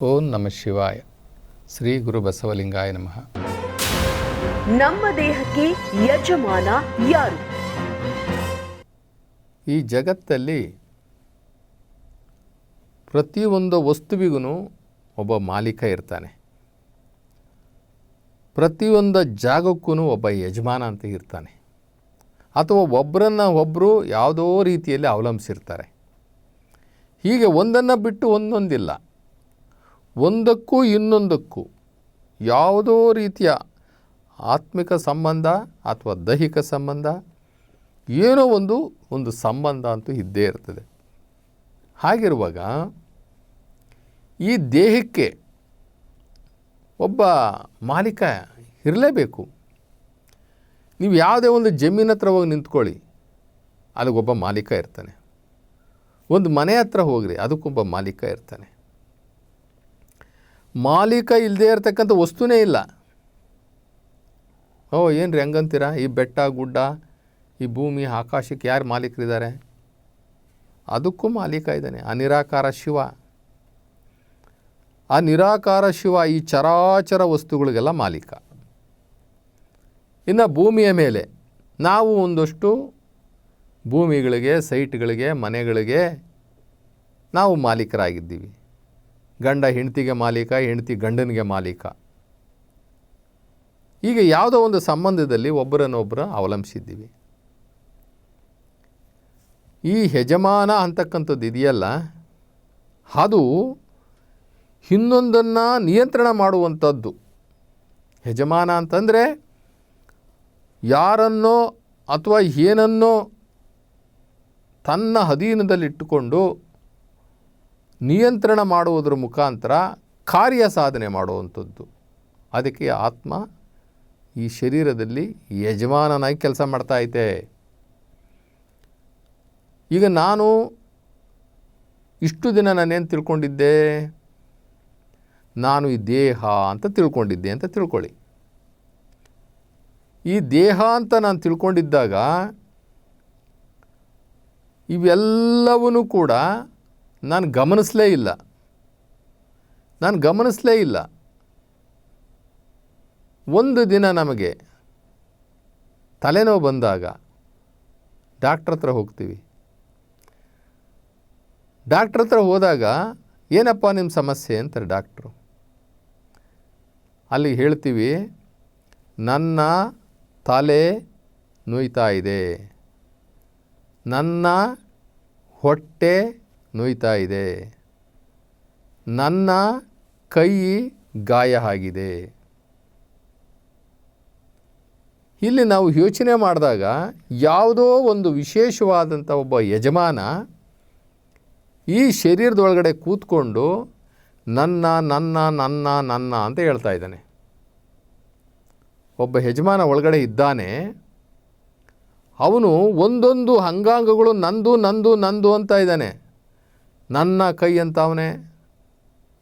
ಓಂ ನಮ ಶಿವಾಯ. ಶ್ರೀ ಗುರು ಬಸವಲಿಂಗಾಯ ನಮಃ. ನಮ್ಮ ದೇಹಕ್ಕೆ ಯಜಮಾನ ಯಾರು? ಈ ಜಗತ್ತಲ್ಲಿ ಪ್ರತಿಯೊಂದು ವಸ್ತುವಿಗೂ ಒಬ್ಬ ಮಾಲೀಕ ಇರ್ತಾನೆ. ಪ್ರತಿಯೊಂದು ಜಾಗಕ್ಕೂ ಒಬ್ಬ ಯಜಮಾನ ಅಂತ ಇರ್ತಾನೆ. ಅಥವಾ ಒಬ್ಬರನ್ನು ಒಬ್ಬರು ಯಾವುದೋ ರೀತಿಯಲ್ಲಿ ಅವಲಂಬಿಸಿರ್ತಾರೆ. ಹೀಗೆ ಒಂದನ್ನು ಬಿಟ್ಟು ಒಂದೊಂದಿಲ್ಲ. ಒಂದಕ್ಕೂ ಇನ್ನೊಂದಕ್ಕೂ ಯಾವುದೋ ರೀತಿಯ ಆತ್ಮಿಕ ಸಂಬಂಧ ಅಥವಾ ದೈಹಿಕ ಸಂಬಂಧ, ಏನೋ ಒಂದು ಒಂದು ಸಂಬಂಧ ಅಂತೂ ಇದ್ದೇ ಇರ್ತದೆ. ಹಾಗಿರುವಾಗ ಈ ದೇಹಕ್ಕೆ ಒಬ್ಬ ಮಾಲೀಕ ಇರಲೇಬೇಕು. ನೀವು ಯಾವುದೇ ಒಂದು ಜಮೀನ ಹತ್ರ ಹೋಗಿ ನಿಂತ್ಕೊಳ್ಳಿ ಅಲ್ಲಿಗೊಬ್ಬ ಮಾಲೀಕ ಇರ್ತಾನೆ. ಒಂದು ಮನೆ ಹತ್ರ ಹೋಗ್ರಿ ಅದಕ್ಕೊಬ್ಬ ಮಾಲೀಕ ಇರ್ತಾನೆ. ಮಾಲೀಕ ಇಲ್ಲದೆ ಇರತಕ್ಕಂಥ ವಸ್ತುನೇ ಇಲ್ಲ. ಓ ಏನು ರೀ ಹಂಗಂತೀರ? ಈ ಬೆಟ್ಟ, ಗುಡ್ಡ, ಈ ಭೂಮಿ, ಆಕಾಶಕ್ಕೆ ಯಾರು ಮಾಲೀಕರಿದ್ದಾರೆ? ಅದಕ್ಕೂ ಮಾಲೀಕ ಇದ್ದಾನೆ. ಆ ನಿರಾಕಾರ ಶಿವ. ಆ ನಿರಾಕಾರ ಶಿವ ಈ ಚರಾಚರ ವಸ್ತುಗಳಿಗೆಲ್ಲ ಮಾಲೀಕ. ಇನ್ನು ಭೂಮಿಯ ಮೇಲೆ ನಾವು ಒಂದಷ್ಟು ಭೂಮಿಗಳಿಗೆ, ಸೈಟ್ಗಳಿಗೆ, ಮನೆಗಳಿಗೆ ನಾವು ಮಾಲೀಕರಾಗಿದ್ದೀವಿ. ಗಂಡ ಹೆಂಡತಿಗೆ ಮಾಲೀಕ, ಹೆಂಡತಿ ಗಂಡನಿಗೆ ಮಾಲೀಕ. ಈಗ ಯಾವುದೋ ಒಂದು ಸಂಬಂಧದಲ್ಲಿ ಒಬ್ಬರನ್ನೊಬ್ಬರು ಅವಲಂಬಿಸಿದ್ದೀವಿ. ಈ ಯಜಮಾನ ಅಂತಕ್ಕಂಥದ್ದು ಇದೆಯಲ್ಲ, ಅದು ಇನ್ನೊಂದನ್ನು ನಿಯಂತ್ರಣ ಮಾಡುವಂಥದ್ದು. ಯಜಮಾನ ಅಂತಂದರೆ ಯಾರನ್ನೋ ಅಥವಾ ಏನನ್ನೋ ತನ್ನ ಅಧೀನದಲ್ಲಿಟ್ಟುಕೊಂಡು ನಿಯಂತ್ರಣ ಮಾಡುವುದರ ಮುಖಾಂತರ ಕಾರ್ಯ ಸಾಧನೆ ಮಾಡುವಂಥದ್ದು. ಅದಕ್ಕೆ ಆತ್ಮ ಈ ಶರೀರದಲ್ಲಿ ಯಜಮಾನನಾಗಿ ಕೆಲಸ ಮಾಡ್ತಾ ಐತೆ. ಈಗ ನಾನು ಇಷ್ಟು ದಿನ ನಾನೇನು ತಿಳ್ಕೊಂಡಿದ್ದೆ? ನಾನು ಈ ದೇಹ ಅಂತ ತಿಳ್ಕೊಂಡಿದ್ದೆ ಅಂತ ತಿಳ್ಕೊಳ್ಳಿ. ಈ ದೇಹ ಅಂತ ನಾನು ತಿಳ್ಕೊಂಡಿದ್ದಾಗ ಇವೆಲ್ಲವೂ ಕೂಡ ನಾನು ಗಮನಿಸಲೇ ಇಲ್ಲ. ನಾನು ಗಮನಿಸಲೇ ಇಲ್ಲ. ಒಂದು ದಿನ ನಮಗೆ ತಲೆನೋವು ಬಂದಾಗ ಡಾಕ್ಟ್ರ್ ಹತ್ರ ಹೋಗ್ತೀವಿ. ಡಾಕ್ಟ್ರ್ ಹತ್ರ ಹೋದಾಗ ಏನಪ್ಪ ನಿಮ್ಮ ಸಮಸ್ಯೆ ಅಂತಾರೆ ಡಾಕ್ಟ್ರು. ಅಲ್ಲಿ ಹೇಳ್ತೀವಿ, ನನ್ನ ತಲೆ ನೋಯ್ತಾ ಇದೆ. ನನ್ನ ಹೊಟ್ಟೆ ನೋಯ್ತಾ ಇದೆ. ನನ್ನ ಕೈ ಗಾಯ ಆಗಿದೆ. ಇಲ್ಲಿ ನಾವು ಯೋಚನೆ ಮಾಡಿದಾಗ ಯಾವುದೋ ಒಂದು ವಿಶೇಷವಾದಂಥ ಒಬ್ಬ ಯಜಮಾನ ಈ ಶರೀರದೊಳಗಡೆ ಕೂತ್ಕೊಂಡು ನನ್ನ ನನ್ನ ನನ್ನ ನನ್ನ ಅಂತ ಹೇಳ್ತಾ ಇದ್ದಾನೆ. ಒಬ್ಬ ಯಜಮಾನ ಒಳಗಡೆ ಇದ್ದಾನೆ. ಅವನು ಒಂದೊಂದು ಅಂಗಾಂಗಗಳು ನಂದು ನಂದು ನಂದು ಅಂತ ಇದ್ದಾನೆ. ನನ್ನ ಕೈ ಅಂತವನೆ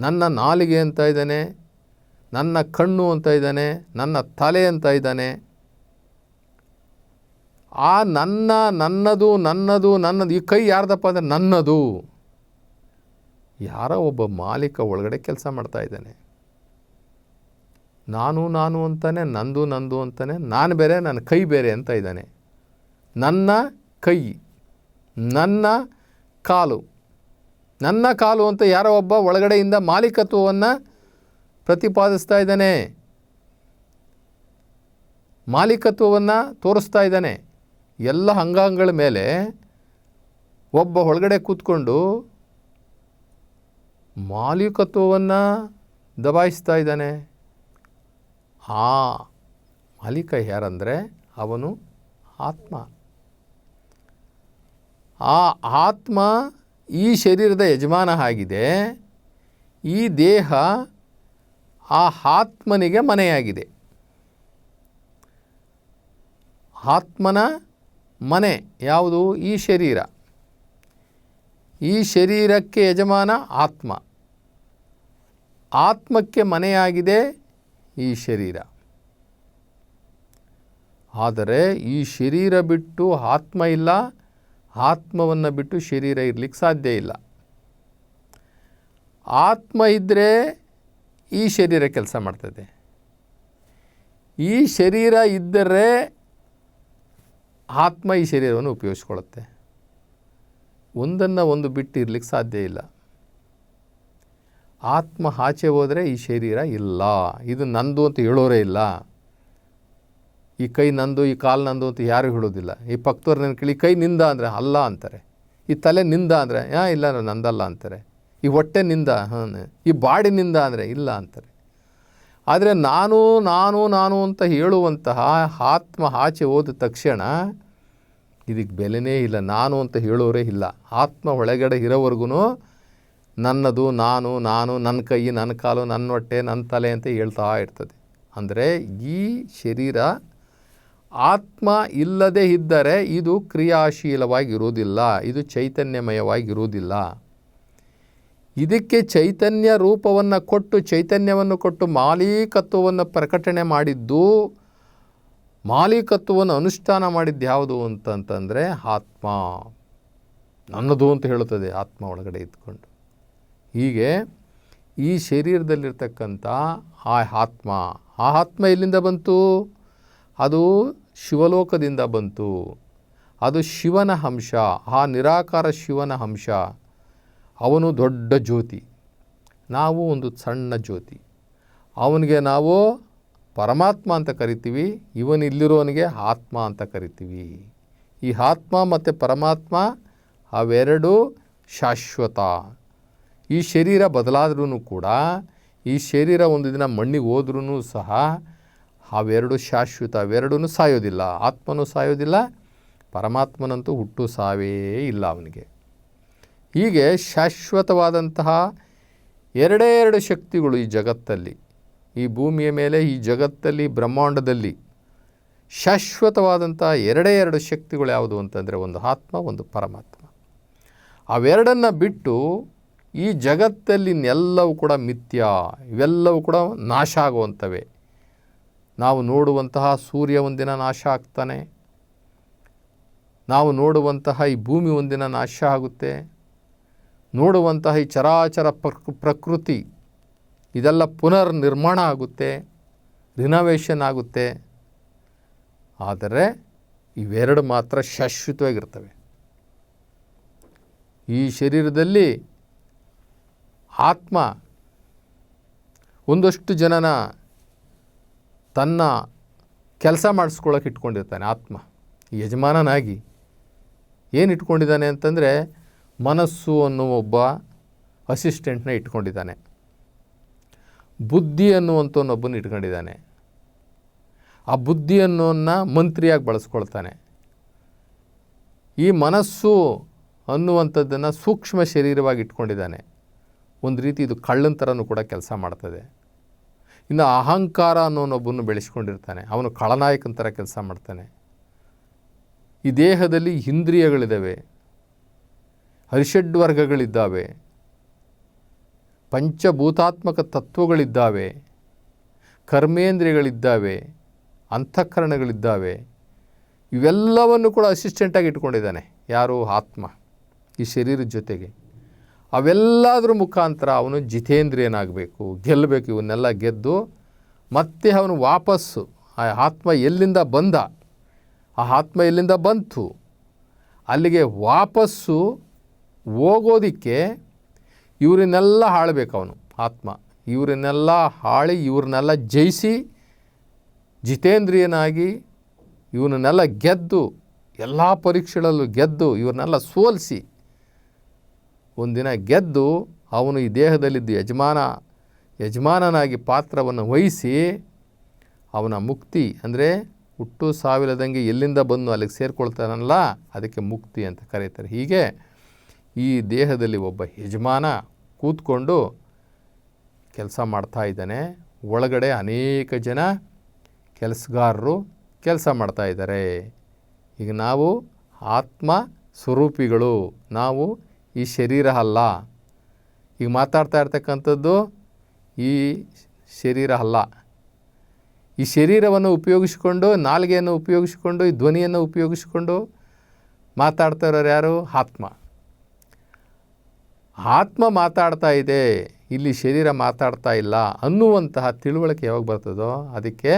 ನನ್ನ ನಾಲಿಗೆ ಅಂತ ಇದ್ದಾನೆ, ನನ್ನ ಕಣ್ಣು ಅಂತ ಇದ್ದಾನೆ, ನನ್ನ ತಲೆ ಅಂತ ಇದ್ದಾನೆ. ಆ ನನ್ನ ನನ್ನದು ನನ್ನದು ನನ್ನದು, ಈ ಕೈ ಯಾರ್ದಪ್ಪ ಅಂದರೆ ನನ್ನದು. ಯಾರೋ ಒಬ್ಬ ಮಾಲೀಕ ಒಳಗಡೆ ಕೆಲಸ ಮಾಡ್ತಾ ಇದ್ದಾನೆ. ನಾನು ನಾನು ಅಂತಾನೆ, ನಂದು ನಂದು ಅಂತಾನೆ, ನಾನು ಬೇರೆ, ನನ್ನ ಕೈ ಬೇರೆ ಅಂತ ಇದ್ದಾನೆ. ನನ್ನ ಕೈ, ನನ್ನ ಕಾಲು. ನನ್ನ ಕಾಲು ಅಂತ ಯಾರೋ ಒಬ್ಬ ಒಳಗಡೆಯಿಂದ ಮಾಲೀಕತ್ವವನ್ನು ಪ್ರತಿಪಾದಿಸ್ತಾ ಇದ್ದಾನೆ. ಮಾಲೀಕತ್ವವನ್ನು ತೋರಿಸ್ತಾ ಇದ್ದಾನೆ. ಎಲ್ಲ ಅಂಗಾಂಗಗಳ ಮೇಲೆ ಒಬ್ಬ ಒಳಗಡೆ ಕೂತ್ಕೊಂಡು ಮಾಲೀಕತ್ವವನ್ನು ದಬಾಯಿಸ್ತಾ ಇದ್ದಾನೆ. ಆ ಮಾಲೀಕ ಯಾರಂದರೆ ಅವನು ಆತ್ಮ. ಆ ಆತ್ಮ ಈ ಶರೀರದ ಯಜಮಾನ ಆಗಿದೆ. ಈ ದೇಹ ಆ ಆತ್ಮನಿಗೆ ಮನೆಯಾಗಿದೆ. ಆತ್ಮನ ಮನೆ ಯಾವುದು? ಈ ಶರೀರ. ಈ ಶರೀರಕ್ಕೆ ಯಜಮಾನ ಆತ್ಮ. ಆತ್ಮಕ್ಕೆ ಮನೆಯಾಗಿದೆ ಈ ಶರೀರ. ಆದರೆ ಈ ಶರೀರ ಬಿಟ್ಟು ಆತ್ಮ ಇಲ್ಲ. ಆತ್ಮವನ್ನು ಬಿಟ್ಟು ಶರೀರ ಇರಲಿಕ್ಕೆ ಸಾಧ್ಯ ಇಲ್ಲ. ಆತ್ಮ ಇದ್ದರೆ ಈ ಶರೀರ ಕೆಲಸ ಮಾಡ್ತದೆ. ಈ ಶರೀರ ಇದ್ದರೆ ಆತ್ಮ ಈ ಶರೀರವನ್ನು ಉಪಯೋಗಿಸ್ಕೊಳ್ಳುತ್ತೆ ಒಂದನ್ನು ಒಂದು ಬಿಟ್ಟು ಇರಲಿಕ್ಕೆ ಸಾಧ್ಯ ಇಲ್ಲ. ಆತ್ಮ ಆಚೆ ಹೋದರೆ ಈ ಶರೀರ ಇಲ್ಲ. ಇದು ನಂದು ಅಂತ ಹೇಳೋರೇ ಇಲ್ಲ. ಈ ಕೈ ನಂದು, ಈ ಕಾಲು ನಂದು ಅಂತ ಯಾರು ಹೇಳೋದಿಲ್ಲ. ಈ ಪಕ್ತವ್ರು ನನ್ನ ಕೇಳಿ ಕೈ ನಿಂದ ಅಂದರೆ ಅಲ್ಲ ಅಂತಾರೆ. ಈ ತಲೆ ನಿಂದ ಅಂದರೆ ಹಾಂ ಇಲ್ಲ ನಂದಲ್ಲ ಅಂತಾರೆ. ಈ ಹೊಟ್ಟೆ ನಿಂದ, ಹಾಂ ಈ ಬಾಡಿ ನಿಂದ ಅಂದರೆ ಇಲ್ಲ ಅಂತಾರೆ. ಆದರೆ ನಾನು ನಾನು ನಾನು ಅಂತ ಹೇಳುವಂತಹ ಆತ್ಮ ಆಚೆ ಹೋದ ತಕ್ಷಣ ಇದಕ್ಕೆ ಬೆಲೆನೇ ಇಲ್ಲ, ನಾನು ಅಂತ ಹೇಳೋರೇ ಇಲ್ಲ. ಆತ್ಮ ಒಳಗಡೆ ಇರೋವರೆಗೂ ನನ್ನದು, ನಾನು ನಾನು, ನನ್ನ ಕೈ, ನನ್ನ ಕಾಲು, ನನ್ನ ಹೊಟ್ಟೆ, ನನ್ನ ತಲೆ ಅಂತ ಹೇಳ್ತಾ ಇರ್ತದೆ. ಅಂದರೆ ಈ ಶರೀರ ಆತ್ಮ ಇಲ್ಲದೇ ಇದ್ದರೆ ಇದು ಕ್ರಿಯಾಶೀಲವಾಗಿರುವುದಿಲ್ಲ, ಇದು ಚೈತನ್ಯಮಯವಾಗಿರುವುದಿಲ್ಲ. ಇದಕ್ಕೆ ಚೈತನ್ಯ ರೂಪವನ್ನು ಕೊಟ್ಟು, ಚೈತನ್ಯವನ್ನು ಕೊಟ್ಟು ಮಾಲೀಕತ್ವವನ್ನು ಪ್ರಕಟಣೆ ಮಾಡಿದ್ದು, ಮಾಲೀಕತ್ವವನ್ನು ಅನುಷ್ಠಾನ ಮಾಡಿದ್ದು ಯಾವುದು ಅಂತಂತಂದರೆ ಆತ್ಮ. ನನ್ನದು ಅಂತ ಹೇಳುತ್ತದೆ ಆತ್ಮ ಒಳಗಡೆ ಇದ್ಕೊಂಡು. ಹೀಗೆ ಈ ಶರೀರದಲ್ಲಿರ್ತಕ್ಕಂಥ ಆ ಆತ್ಮ ಆ ಆತ್ಮ ಎಲ್ಲಿಂದ ಬಂತು? ಅದು ಶಿವಲೋಕದಿಂದ ಬಂತು. ಅದು ಶಿವನ ಅಂಶ ಆ ನಿರಾಕಾರ ಶಿವನ ಅಂಶ ಅವನು ದೊಡ್ಡ ಜ್ಯೋತಿ. ನಾವು ಒಂದು ಸಣ್ಣ ಜ್ಯೋತಿ. ಅವನಿಗೆ ನಾವು ಪರಮಾತ್ಮ ಅಂತ ಕರಿತೀವಿ, ಇವನಿಲ್ಲಿರೋನಿಗೆ ಆತ್ಮ ಅಂತ ಕರಿತೀವಿ. ಈ ಆತ್ಮ ಮತ್ತು ಪರಮಾತ್ಮ ಅವೆರಡು ಶಾಶ್ವತ. ಈ ಶರೀರ ಬದಲಾದ್ರೂ ಕೂಡ, ಈ ಶರೀರ ಒಂದು ದಿನ ಮಣ್ಣಿಗೆ ಹೋದ್ರೂ ಸಹ ಅವೆರಡು ಶಾಶ್ವತ ಅವೆರಡೂ ಸಾಯೋದಿಲ್ಲ. ಆತ್ಮನೂ ಸಾಯೋದಿಲ್ಲ, ಪರಮಾತ್ಮನಂತೂ ಹುಟ್ಟು ಸಾವೇ ಇಲ್ಲ ಅವನಿಗೆ. ಹೀಗೆ ಶಾಶ್ವತವಾದಂತಹ ಎರಡೇ ಎರಡು ಶಕ್ತಿಗಳು ಈ ಜಗತ್ತಲ್ಲಿ, ಈ ಭೂಮಿಯ ಮೇಲೆ, ಈ ಜಗತ್ತಲ್ಲಿ, ಬ್ರಹ್ಮಾಂಡದಲ್ಲಿ ಶಾಶ್ವತವಾದಂಥ ಎರಡೇ ಎರಡು ಶಕ್ತಿಗಳು ಯಾವುದು ಅಂತಂದರೆ ಒಂದು ಆತ್ಮ, ಒಂದು ಪರಮಾತ್ಮ. ಅವೆರಡನ್ನು ಬಿಟ್ಟು ಈ ಜಗತ್ತಲ್ಲಿನೆಲ್ಲವೂ ಕೂಡ ಮಿಥ್ಯ, ಇವೆಲ್ಲವೂ ಕೂಡ ನಾಶ ಆಗುವಂಥವೆ. ನಾವು ನೋಡುವಂತಹ ಸೂರ್ಯ ಒಂದಿನ ನಾಶ ಆಗ್ತಾನೆ. ನಾವು ನೋಡುವಂತಹ ಈ ಭೂಮಿ ಒಂದಿನ ನಾಶ ಆಗುತ್ತೆ. ನೋಡುವಂತಹ ಈ ಚರಾಚರ ಪ್ರಕೃ, ಪ್ರಕೃತಿ ಇದೆಲ್ಲ ಪುನರ್ ನಿರ್ಮಾಣ ಆಗುತ್ತೆ ರಿನೋವೇಷನ್ ಆಗುತ್ತೆ. ಆದರೆ ಇವೆರಡು ಮಾತ್ರ ಶಾಶ್ವತವಾಗಿರ್ತವೆ. ಈ ಶರೀರದಲ್ಲಿ ಆತ್ಮ ಒಂದಷ್ಟು ಜನನ ತನ್ನ ಕೆಲಸ ಮಾಡಿಸ್ಕೊಳ್ಳೋಕೆ ಇಟ್ಕೊಂಡಿರ್ತಾನೆ ಆತ್ಮ. ಯಜಮಾನನಾಗಿ ಏನು ಇಟ್ಕೊಂಡಿದ್ದಾನೆ ಅಂತಂದರೆ ಮನಸ್ಸು ಅನ್ನುವ ಒಬ್ಬ ಅಸಿಸ್ಟೆಂಟ್ನ ಇಟ್ಕೊಂಡಿದ್ದಾನೆ. ಬುದ್ಧಿ ಅನ್ನುವಂಥವನ್ನೊಬ್ಬನ ಇಟ್ಕೊಂಡಿದ್ದಾನೆ. ಆ ಬುದ್ಧಿ ಅನ್ನೋನ್ನ ಮಂತ್ರಿಯಾಗಿ ಬಳಸ್ಕೊಳ್ತಾನೆ. ಈ ಮನಸ್ಸು ಅನ್ನುವಂಥದ್ದನ್ನು ಸೂಕ್ಷ್ಮ ಶರೀರವಾಗಿ ಇಟ್ಕೊಂಡಿದ್ದಾನೆ. ಒಂದು ರೀತಿ ಇದು ಕಳ್ಳನ ಥರನೂ ಕೂಡ ಕೆಲಸ ಮಾಡ್ತದೆ. ಇನ್ನು ಅಹಂಕಾರ ಅನ್ನೋನೊಬ್ಬನ್ನು ಬೆಳೆಸ್ಕೊಂಡಿರ್ತಾನೆ. ಅವನು ಖಳನಾಯಕನ ಥರ ಕೆಲಸ ಮಾಡ್ತಾನೆ. ಈ ದೇಹದಲ್ಲಿ ಇಂದ್ರಿಯಗಳಿದ್ದಾವೆ. ಹರಿಷಡ್ವರ್ಗಗಳಿದ್ದಾವೆ ಪಂಚಭೂತಾತ್ಮಕ ತತ್ವಗಳಿದ್ದಾವೆ. ಕರ್ಮೇಂದ್ರಿಯಗಳಿದ್ದಾವೆ. ಅಂತಃಕರಣಗಳಿದ್ದಾವೆ. ಇವೆಲ್ಲವನ್ನು ಕೂಡ ಅಸಿಸ್ಟೆಂಟಾಗಿ ಇಟ್ಕೊಂಡಿದ್ದಾನೆ. ಯಾರು ಆತ್ಮ ಈ ಶರೀರದ ಜೊತೆಗೆ. ಅವೆಲ್ಲದ್ರ ಮುಖಾಂತರ ಅವನು ಜಿತೇಂದ್ರಿಯನಾಗಬೇಕು. ಗೆಲ್ಲಬೇಕು, ಇವನ್ನೆಲ್ಲ ಗೆದ್ದು ಮತ್ತೆ ಅವನು ವಾಪಸ್ಸು ಆ ಆತ್ಮ ಎಲ್ಲಿಂದ ಬಂದ? ಆ ಆತ್ಮ ಎಲ್ಲಿಂದ ಬಂತು? ಅಲ್ಲಿಗೆ ವಾಪಸ್ಸು ಹೋಗೋದಕ್ಕೆ ಇವರನ್ನೆಲ್ಲ ಹಾಳಬೇಕು ಅವನು, ಆತ್ಮ. ಇವರನ್ನೆಲ್ಲ ಹಾಳಿ, ಇವ್ರನ್ನೆಲ್ಲ ಜಯಿಸಿ ಜಿತೇಂದ್ರಿಯನಾಗಿ ಇವನನ್ನೆಲ್ಲ ಗೆದ್ದು, ಎಲ್ಲ ಪರೀಕ್ಷೆಗಳಲ್ಲೂ ಗೆದ್ದು ಇವ್ರನ್ನೆಲ್ಲ ಸೋಲಿಸಿ ಒಂದಿನ ಗೆದ್ದು ಅವನು ಈ ದೇಹದಲ್ಲಿದ್ದು ಯಜಮಾನ, ಯಜಮಾನನಾಗಿ ಪಾತ್ರವನ್ನು ವಹಿಸಿ ಅವನ ಮುಕ್ತಿ, ಅಂದರೆ ಹುಟ್ಟು ಸಾವಿಲ್ಲದಂಗೆ ಎಲ್ಲಿಂದ ಬಂದು ಅಲ್ಲಿಗೆ ಸೇರಿಕೊಳ್ತಾನಲ್ಲ, ಅದಕ್ಕೆ ಮುಕ್ತಿ ಅಂತ ಕರೀತಾರೆ. ಹೀಗೆ ಈ ದೇಹದಲ್ಲಿ ಒಬ್ಬ ಯಜಮಾನ ಕೂತ್ಕೊಂಡು ಕೆಲಸ ಮಾಡ್ತಾ ಇದ್ದಾನೆ. ಒಳಗಡೆ ಅನೇಕ ಜನ ಕೆಲಸಗಾರರು ಕೆಲಸ ಮಾಡ್ತಾ ಇದ್ದಾರೆ. ಈಗ ನಾವು ಆತ್ಮ ಸ್ವರೂಪಿಗಳು. ನಾವು ಈ ಶರೀರ ಅಲ್ಲ ಈಗ ಮಾತಾಡ್ತಾ ಇರ್ತಕ್ಕಂಥದ್ದು ಈ ಶರೀರ ಅಲ್ಲ ಈ ಶರೀರವನ್ನು ಉಪಯೋಗಿಸಿಕೊಂಡು, ನಾಲಿಗೆಯನ್ನು ಉಪಯೋಗಿಸಿಕೊಂಡು, ಈ ಧ್ವನಿಯನ್ನು ಉಪಯೋಗಿಸಿಕೊಂಡು ಮಾತಾಡ್ತಾ ಇರೋರು ಯಾರು? ಆತ್ಮ. ಆತ್ಮ ಮಾತಾಡ್ತಾ ಇದೆ, ಇಲ್ಲಿ ಶರೀರ ಮಾತಾಡ್ತಾ ಇಲ್ಲ ಅನ್ನುವಂತಹ ತಿಳುವಳಿಕೆ ಯಾವಾಗ ಬರ್ತದೋ ಅದಕ್ಕೆ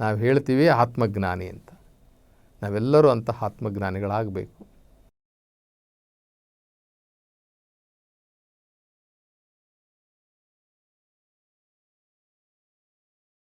ನಾವು ಹೇಳ್ತೀವಿ ಆತ್ಮಜ್ಞಾನಿ ಅಂತ. ನಾವೆಲ್ಲರೂ ಅಂತಹ ಆತ್ಮಜ್ಞಾನಿಗಳಾಗಬೇಕು.